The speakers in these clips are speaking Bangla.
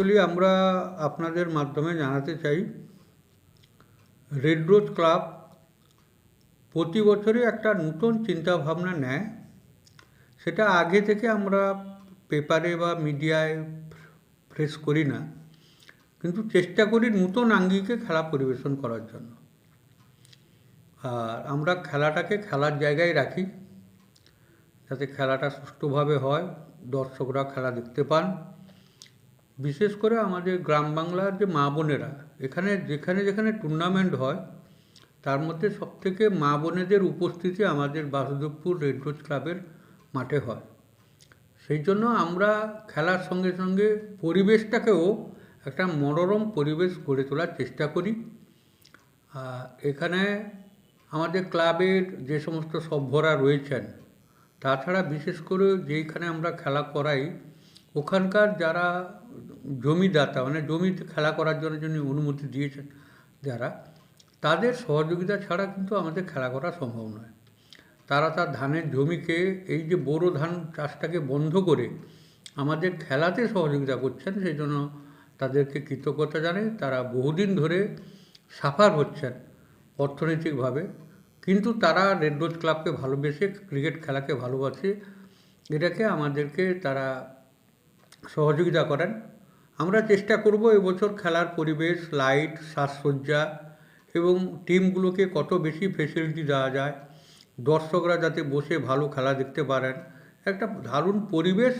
অ্যাকচুয়ালি আমরা আপনাদের মাধ্যমে জানাতে চাই রেড রোজ ক্লাব প্রতি বছরই একটা নতুন চিন্তাভাবনা নেয়। সেটা আগে থেকে আমরা পেপারে বা মিডিয়ায় ফ্রেশ করি না, কিন্তু চেষ্টা করি নতুন আঙ্গিকে খেলা পরিবেশন করার জন্য। আর আমরা খেলাটাকে খেলার জায়গায় রাখি, যাতে খেলাটা সুষ্ঠুভাবে হয়, দর্শকরা খেলা দেখতে পান। বিশেষ করে আমাদের গ্রাম বাংলার যে মা বোনেরা, এখানে যেখানে যেখানে টুর্নামেন্ট হয়, তার মধ্যে সবথেকে মা বোনেদের উপস্থিতি আমাদের বাসুদেবপুর রেড রোজ ক্লাবের মাঠে হয়। সেই জন্য আমরা খেলার সঙ্গে সঙ্গে পরিবেশটাকেও একটা মনোরম পরিবেশ গড়ে তোলার চেষ্টা করি। এখানে আমাদের ক্লাবের যে সমস্ত সভ্যরা রয়েছেন, তাছাড়া বিশেষ করে যেইখানে আমরা খেলা করাই, ওখানকার যারা জমিদাতা মানে জমিতে খেলা করার জন্য যিনি অনুমতি দিয়েছেন যারা, তাদের সহযোগিতা ছাড়া কিন্তু আমাদের খেলা করা সম্ভব নয়। তারা তার ধানের জমিকে, এই যে বোরো ধান চাষটাকে বন্ধ করে আমাদের খেলাতে সহযোগিতা করছেন, সেই জন্য তাদেরকে কৃতজ্ঞতা জানাই। তারা বহুদিন ধরে সাফার হচ্ছেন অর্থনৈতিকভাবে। কিন্তু তারা রেড রোজ ক্লাবকে ভালোবেসে ক্রিকেট খেলাকে ভালোবাসে। এটাকে আমাদেরকে তারা সহযোগিতা করেন। আমরা চেষ্টা করব এবছর খেলার পরিবেশ লাইট সাজসজ্জা এবং টিমগুলোকে কত বেশি ফেসিলিটি দেওয়া যায়। দর্শকরা যাতে বসে ভালো খেলা দেখতে পারেন। একটা দারুণ পরিবেশ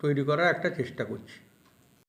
তৈরি করার একটা চেষ্টা করছি।